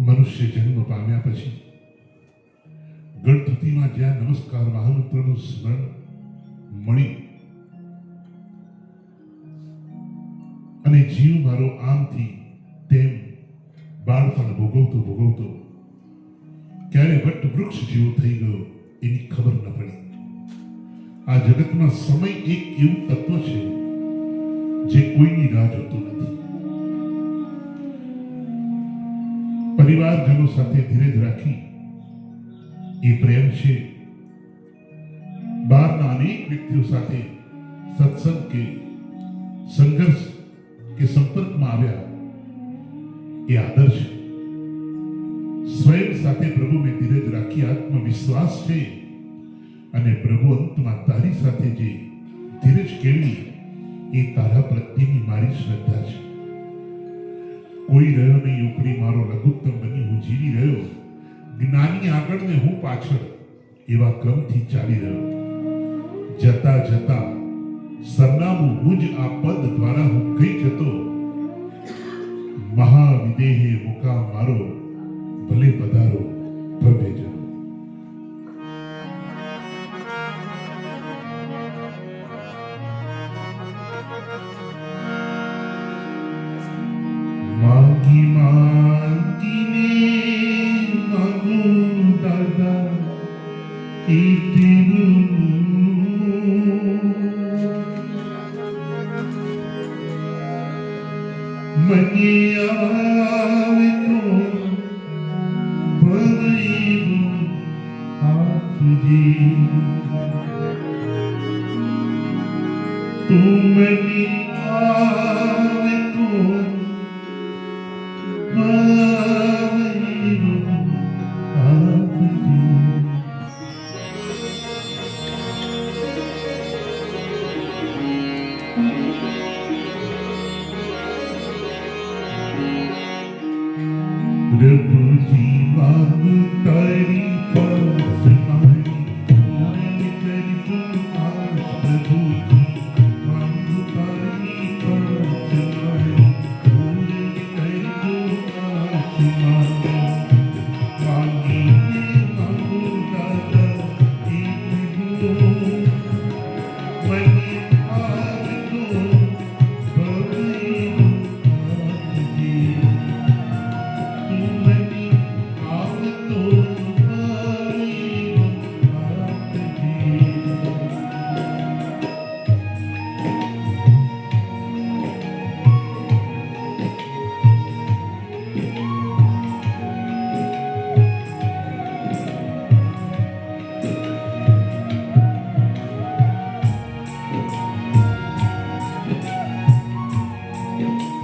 મનુષ્ય જન્મ પામ્યા પછી ગણપતિમાં જ્યાં નમસ્કાર મહામંત્રનું સ્મરણ મળી અને જીવ મારો આમથી તેમ બાળપણ ભોગવતો ભોગવતો ક્યારે વટ વૃક્ષ જેવો થઈ ગયો એની ખબર ન પડી. આ જગતમાં સમય એક એવું તત્વ છે જે કોઈની રાહ જોતું નથી. પરિવારજનો સાથે ધીરજ રાખી એ પ્રેમ છે. બહારના અનેક વ્યક્તિઓ સાથે સત્સંગ કે સંઘર્ષ કે સંપર્કમાં આવ્યા એ આદર્શ સ્વયં સાથે પ્રભુ મેં ધીરજ રાખી, આત્મવિશ્વાસ છે અને પ્રભુ અંતમાં તારી સાથે જે ધીરજ કેળવી એ તારા પ્રત્યેની મારી શ્રદ્ધા છે. કોઈ રહ્યો નહીં ઉપરી મારો લઘુત્તમ બની, હું જીવી રહ્યો. જ્ઞાની આગળ ને હું પાછળ એવા ક્રમથી ચાલી રહ્યો. જતા જતા સરનામું હું જ આ પદ દ્વારા હું કઈ જતો મહાવિદેહે મુકામ મારો માગી માગીને માગું દાદા મને આવે તો ભરેલું આપજે તું મને આવે તો you.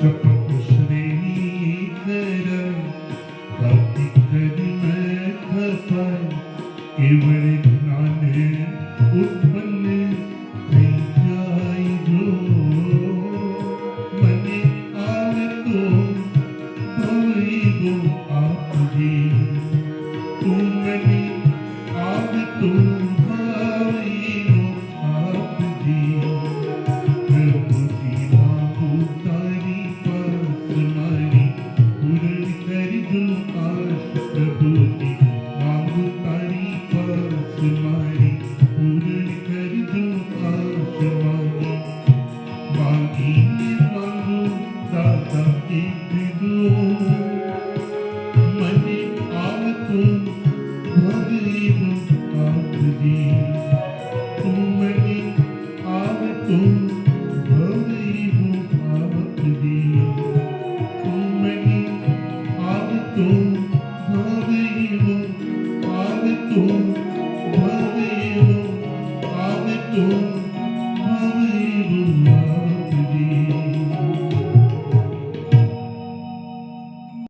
to